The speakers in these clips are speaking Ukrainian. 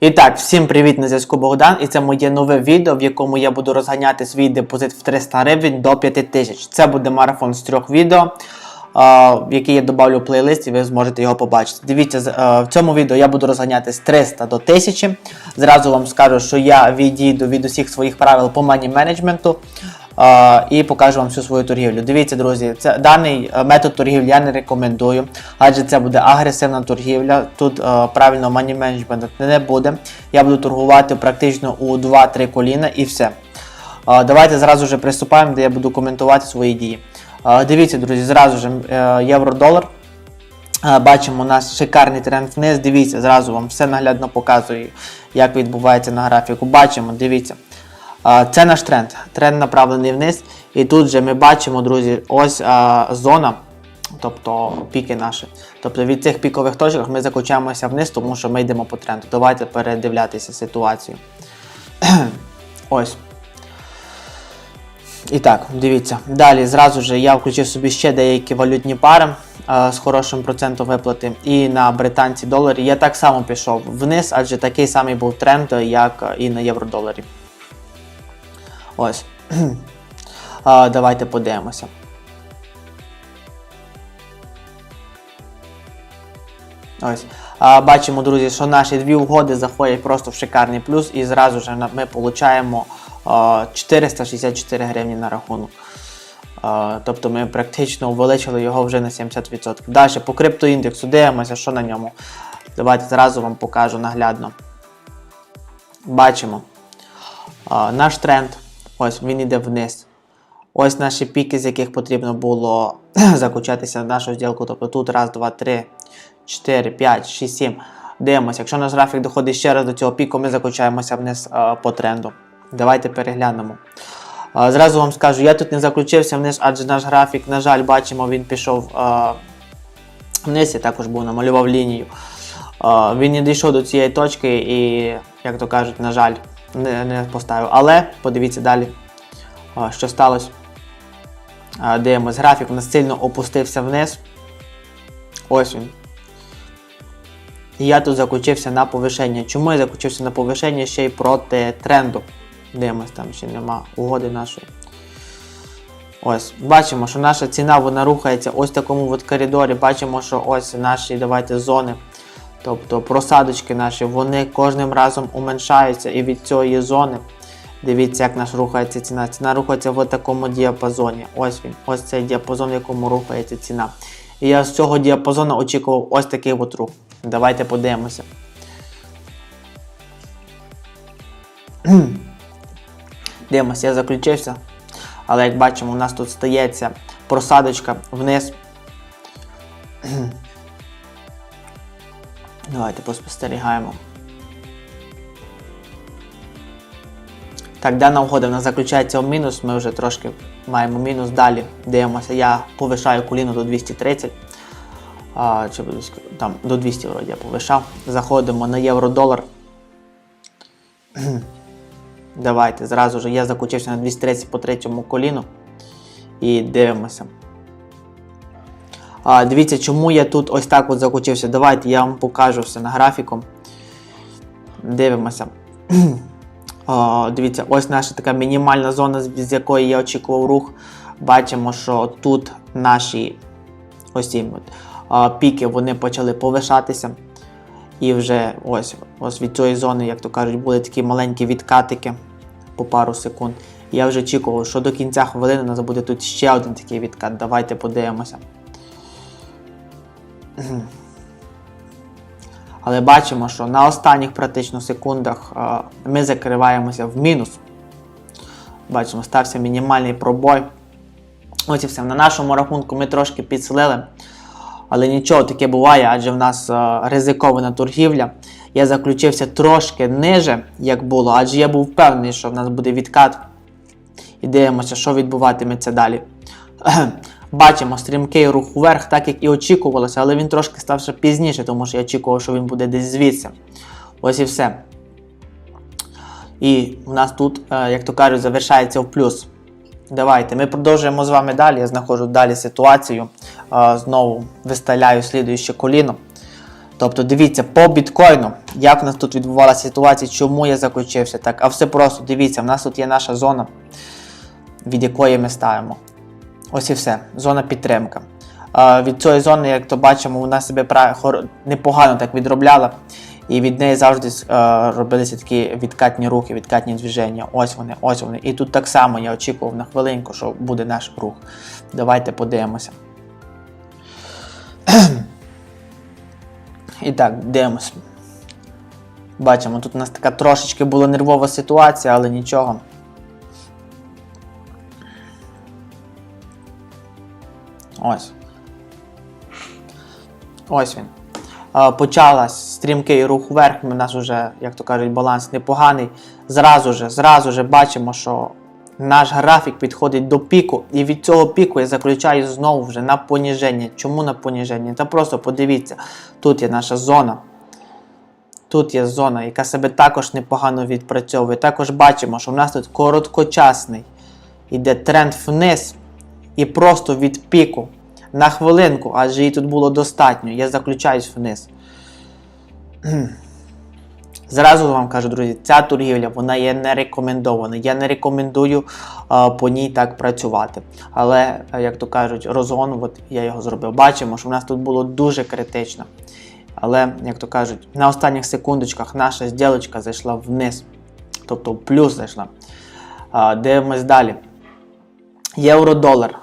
І так, всім привіт на зв'язку Богдан. І це моє нове відео, в якому я буду розганяти свій депозит в 300 гривень до 5000. Це буде марафон з трьох відео, який я додавлю плейлист, і ви зможете його побачити. Дивіться, е, в цьому відео я буду розганяти з 300 до 1000. Зразу вам скажу, що я відійду від усіх своїх правил по мані менеджменту. І покажу вам всю свою торгівлю. Дивіться, друзі, це даний е, метод торгівлі я не рекомендую, адже це буде агресивна торгівля. Тут е, правильно мані менеджменту не буде. Я буду торгувати практично у 2-3 коліна і все. Давайте зразу вже приступаємо, де я буду коментувати свої дії. Дивіться, друзі, зразу ж е, євро-долар. Бачимо у нас шикарний тренд вниз. Дивіться, зразу вам все наглядно показую, як відбувається на графіку. Бачимо, дивіться. Це наш тренд. Тренд направлений вниз. І тут же ми бачимо, друзі, ось зона, тобто піки наші. Тобто від цих пікових точок ми закочаємося вниз, тому що ми йдемо по тренду. Давайте передивлятися ситуацію. ось. І так, дивіться. Далі зразу ж я включив собі ще деякі валютні пари з хорошим процентом виплати. І на британці доларі я так само пішов вниз, адже такий самий був тренд, як і на євро-доларі. Ось. Давайте подивимося. Ось. А, бачимо, друзі, що наші дві угоди заходять просто в шикарний плюс, і зразу ж ми отримуємо 464 гривні на рахунок. Тобто ми практично увеличили його вже на 70%. Далі по криптоіндексу дивимося, що на ньому. Давайте зразу вам покажу наглядно. Бачимо. Наш тренд, ось він іде вниз. Ось наші піки, з яких потрібно було закучатися в нашу зділку. Тобто тут раз, два, три, 4, 5, 6, 7. Дивимося, якщо наш графік доходить ще раз до цього піку, ми закучаємося вниз а, по тренду. Давайте переглянемо. А, зразу вам скажу, я тут не заключився вниз, адже наш графік, на жаль, бачимо, він пішов а, вниз, я також був намалював лінію. А, він не дійшов до цієї точки і, як то кажуть, на жаль, не, не поставив. Але подивіться далі, що сталося. Дивимось, графік у нас сильно опустився вниз. Ось він. І я тут закучився на повишення. Чому я закучився на повишення ще й проти тренду? Дивимось, там ще нема угоди нашої. Ось, бачимо, що наша ціна вона рухається ось в такому от коридорі. Бачимо, що ось наші давайте зони. Тобто просадочки наші, вони кожним разом уменшаються і від цієї зони. Дивіться, як наш рухається ціна. Ціна рухається в такому діапазоні. Ось він. Ось цей діапазон, в якому рухається ціна. І я з цього діапазону очікував ось такий от рух. Давайте подивимося. Дивимося, я заключився. Але як бачимо, у нас тут стається просадочка вниз. Давайте поспостерігаємо. Так, дана угода в нас заключається в мінус, ми вже трошки маємо мінус. Далі дивимося, я повишаю коліно до 230. А, чи там до 200 вроді я повишав. Заходимо на євро-долар. Давайте зразу ж я закучився на 230 по третьому коліну. І дивимося. А, дивіться, чому я тут ось так от закучився. Давайте я вам покажу все на графіку. Дивимося. О, дивіться, ось наша така мінімальна зона, з якої я очікував рух. Бачимо, що тут наші ось ці от, піки вони почали повишатися. І вже ось, ось від цієї зони, як то кажуть, були такі маленькі відкатики по пару секунд. Я вже очікував, що до кінця хвилини у нас буде тут ще один такий відкат. Давайте подивимося. Але бачимо, що на останніх практично секундах ми закриваємося в мінус. Бачимо, стався мінімальний пробой. Ось і все. На нашому рахунку ми трошки підсилили. Але нічого таке буває, адже в нас ризикована торгівля. Я заключився трошки ниже, як було, адже я був впевнений, що в нас буде відкат. І дивимося, що відбуватиметься далі. Бачимо стрімкий рух вверх, так як і очікувалося, але він трошки став ще пізніше, тому що я очікував, що він буде десь звідси. Ось і все. І в нас тут, е, як то кажуть, завершається в плюс. Давайте, ми продовжуємо з вами далі. Я знаходжу далі ситуацію. Е, Знову виставляю слідуюче коліно. Тобто дивіться, по біткоїну, як в нас тут відбувалася ситуація, чому я заключився так. А все просто, дивіться, в нас тут є наша зона, від якої ми ставимо. Ось і все. Зона підтримка. Від цієї зони, як то бачимо, вона себе непогано так відробляла. І від неї завжди е, робилися такі відкатні рухи, відкатні движення. Ось вони, ось вони. І тут так само я очікував на хвилинку, що буде наш рух. Давайте подивимося. І так, дивимось. Бачимо, тут у нас така трошечки була нервова ситуація, але нічого. Ось. Ось він. Е, Почалась стрімкий рух вверх, у нас вже, як то кажуть, баланс непоганий. Зразу же, зразу же бачимо, що наш графік підходить до піку, і від цього піку я заключаю знову вже на поніження. Чому на поніження? Та просто подивіться, тут є наша зона. Тут є зона, яка себе також непогано відпрацьовує. Також бачимо, що в нас тут короткочасний іде тренд вниз, і просто від піку на хвилинку, адже її тут було достатньо. Я заключаюсь вниз. Зразу вам кажу, друзі, ця торгівля вона є не рекомендована. Я не рекомендую е, по ній так працювати. Але, е, як то кажуть, розгон, от я його зробив. Бачимо, що в нас тут було дуже критично. Але, як то кажуть, на останніх секундочках наша зділочка зайшла вниз. Тобто плюс зайшла. Е, дивимось далі. Євро-долар.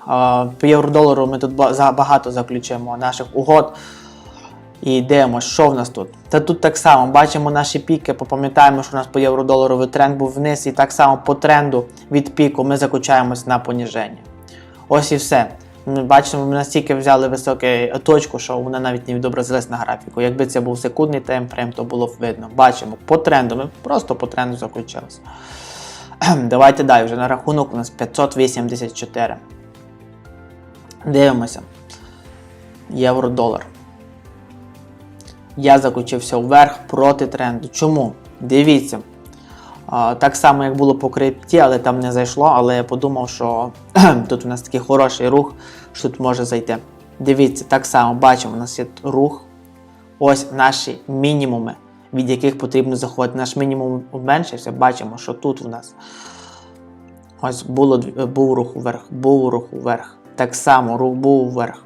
По євро-долару ми тут багато заключимо наших угод. І дивимося, що в нас тут. Та тут так само бачимо наші піки, попам'ятаємо, що у нас по євро-доларовий тренд був вниз, і так само по тренду від піку ми закучаємось на поніження. Ось і все. Ми бачимо, ми настільки взяли високу точку, що вона навіть не відобразилась на графіку. Якби це був секундний таймфрейм, то було б видно. Бачимо, по тренду, ми просто по тренду заключилися. Давайте далі, вже на рахунок у нас 584. Дивимося. Євро-долар. Я закручився вверх проти тренду. Чому? Дивіться. Так само, як було по крипті, але там не зайшло, але я подумав, що тут у нас такий хороший рух, що тут може зайти. Дивіться, так само бачимо, у нас є рух. Ось наші мінімуми, від яких потрібно заходити. Наш мінімум зменшився. Бачимо, що тут у нас ось було, був рух вверх, був рух вверх. Так само рух був вверх.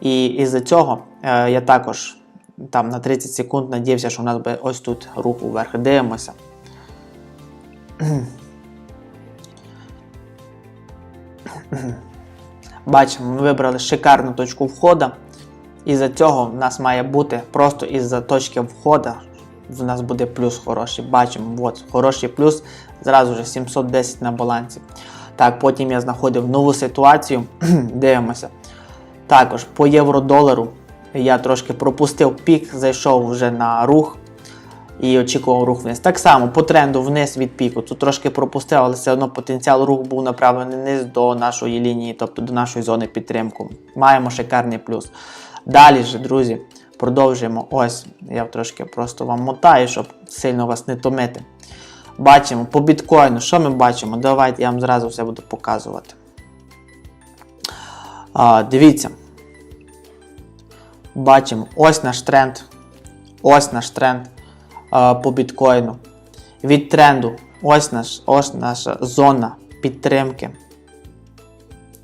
І із-за цього е, я також там на 30 секунд надіявся, що у нас буде ось тут рух вверх. Дивимося. Бачимо, ми вибрали шикарну точку Із-за цього в нас має бути просто із-за точки входу. В нас буде плюс хороший. Бачимо, от, хороший плюс. Зразу ж 710 на балансі. Так, потім я знаходив нову ситуацію. Дивимося. Також по євро-долару я трошки пропустив пік, зайшов вже на рух і очікував рух вниз. Так само по тренду вниз від піку. Тут трошки пропустив, але все одно потенціал руху був направлений вниз до нашої лінії, тобто до нашої зони підтримку. Маємо шикарний плюс. Далі ж, друзі, продовжуємо. Ось, я трошки просто вам мотаю, щоб сильно вас не томити. Бачимо по біткоїну, що ми бачимо? Давайте я вам зразу все буду показувати. А, дивіться. Бачимо, ось наш тренд. Ось наш тренд а, по біткоїну. Від тренду, ось, наш, ось наша зона підтримки.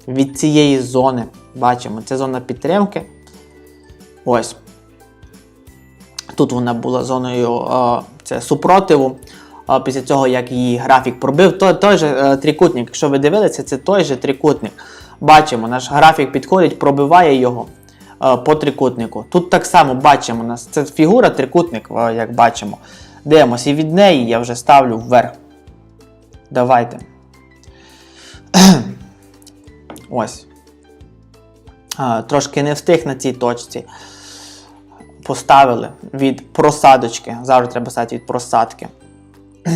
Від цієї зони, бачимо, це зона підтримки. Ось. Тут вона була зоною це супротиву. Після цього, як її графік пробив, то, той же е, трикутник. Якщо ви дивилися, це той же трикутник. Бачимо, наш графік підходить, пробиває його е, по трикутнику. Тут так само бачимо, у нас це фігура трикутник, е, як бачимо. Дивимося, і від неї я вже ставлю вверх. Давайте. Ось. Трошки не встиг на цій точці. Поставили від просадочки. Завжди треба ставити від просадки.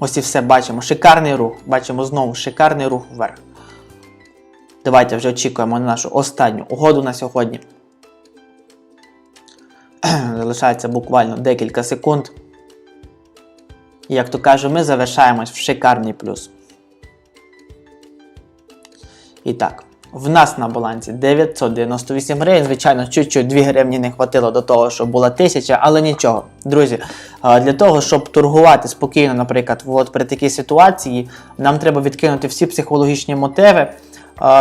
Ось і все бачимо. Шикарний рух. Бачимо знову шикарний рух вверх. Давайте вже очікуємо на нашу останню угоду на сьогодні. Залишається буквально декілька секунд. Як то кажу, ми завершаємось в шикарний плюс. І так, В нас на балансі 998 гривень. Звичайно, чуть-чуть 2 гривні не хватило до того, щоб була 1000, але нічого. Друзі, для того, щоб торгувати спокійно, наприклад, от при такій ситуації, нам треба відкинути всі психологічні мотиви.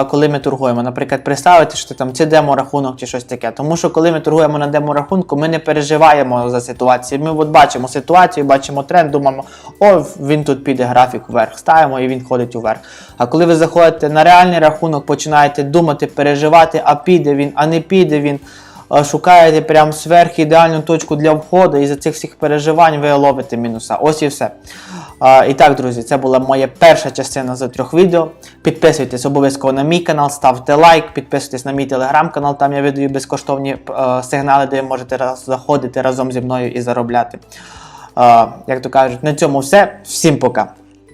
Коли ми торгуємо, наприклад, представити, що там це демо-рахунок чи щось таке. Тому що коли ми торгуємо на демо-рахунку, ми не переживаємо за ситуацію. Ми от бачимо ситуацію, бачимо тренд, думаємо, о, він тут піде графік вверх, ставимо і він ходить вверх. А коли ви заходите на реальний рахунок, починаєте думати, переживати, а піде він, а не піде він. Шукаєте прям сверх ідеальну точку для входу, і за цих всіх переживань ви ловите мінуса. Ось і все. І так, друзі, це була моя перша частина з трьох відео. Підписуйтесь обов'язково на мій канал, ставте лайк, підписуйтесь на мій телеграм-канал, там я видаю безкоштовні е, сигнали, де ви можете раз, заходити разом зі мною і заробляти. Як то кажуть, на цьому все. Всім пока.